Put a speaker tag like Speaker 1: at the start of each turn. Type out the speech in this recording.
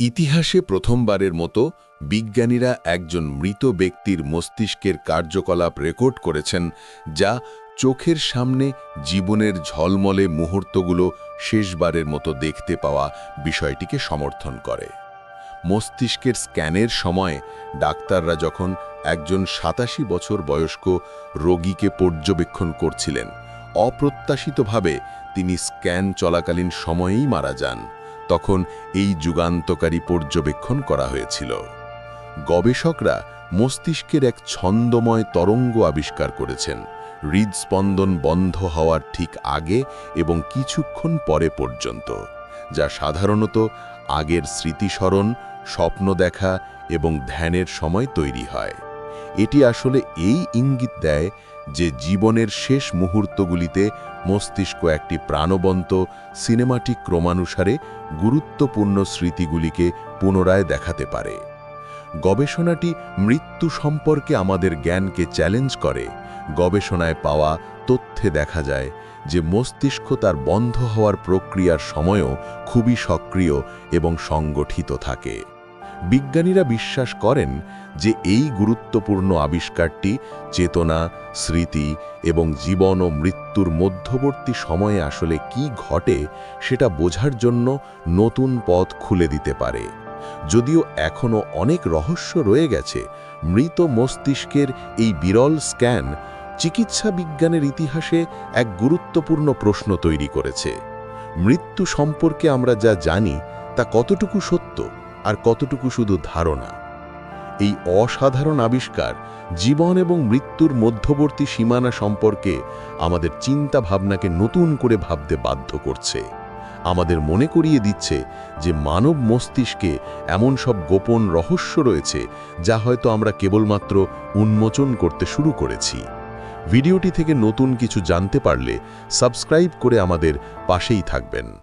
Speaker 1: ইতিহাসে প্রথমবারের মতো বিজ্ঞানীরা একজন মৃত ব্যক্তির মস্তিষ্কের কার্যকলাপ রেকর্ড করেছেন, যা চোখের সামনে জীবনের ঝলমলে মুহূর্তগুলো শেষবারের মতো দেখতে পাওয়া বিষয়টিকে সমর্থন করে। মস্তিষ্কের স্ক্যানের সময় ডাক্তাররা যখন একজন সাতাশি বছর বয়স্ক রোগীকে পর্যবেক্ষণ করছিলেন, অপ্রত্যাশিতভাবে তিনি স্ক্যান চলাকালীন সময়েই মারা যান। তখন এই যুগান্তকারী পর্যবেক্ষণ করা হয়েছিল। গবেষকরা মস্তিষ্কের এক ছন্দময় তরঙ্গ আবিষ্কার করেছেন। হৃদস্পন্দন বন্ধ হওয়ার ঠিক আগে এবং কিছুক্ষণ পরে পর্যন্ত, যা সাধারণত আগের স্মৃতিস্মরণ, স্বপ্ন দেখা এবং ধ্যানের সময় তৈরি হয়। এটি আসলে এই ইঙ্গিত দেয় যে জীবনের শেষ মুহূর্তগুলিতে মস্তিষ্ক একটি প্রাণবন্ত সিনেমাটিক ক্রমানুসারে গুরুত্বপূর্ণ স্মৃতিগুলিকে পুনরায় দেখাতে পারে। গবেষণাটি মৃত্যু সম্পর্কে আমাদের জ্ঞানকে চ্যালেঞ্জ করে। গবেষণায় পাওয়া তথ্যে দেখা যায় যে মস্তিষ্ক তার বন্ধ হওয়ার প্রক্রিয়ার সময়ও খুবই সক্রিয় এবং সংগঠিত থাকে। বিজ্ঞানীরা বিশ্বাস করেন যে এই গুরুত্বপূর্ণ আবিষ্কারটি চেতনা, স্মৃতি এবং জীবন ও মৃত্যুর মধ্যবর্তী সময়ে আসলে কি ঘটে সেটা বোঝার জন্য নতুন পথ খুলে দিতে পারে। যদিও এখনও অনেক রহস্য রয়ে গেছে, মৃত মস্তিষ্কের এই বিরল স্ক্যান চিকিৎসা বিজ্ঞানের ইতিহাসে এক গুরুত্বপূর্ণ প্রশ্ন তৈরি করেছে। মৃত্যু সম্পর্কে আমরা যা জানি তা কতটুকু সত্য? আর কতটুকু শুধু ধারণা? এই অসাধারণ আবিষ্কার জীবন এবং মৃত্যুর মধ্যবর্তী সীমানা সম্পর্কে আমাদের চিন্তা ভাবনাকে নতুন করে ভাবতে বাধ্য করছে। আমাদের মনে করিয়ে দিচ্ছে যে মানব মস্তিষ্কে এমন সব গোপন রহস্য রয়েছে যা হয়তো আমরা কেবলমাত্র উন্মোচন করতে শুরু করেছি। ভিডিওটি থেকে নতুন কিছু জানতে পারলে সাবস্ক্রাইব করে আমাদের পাশেই থাকবেন।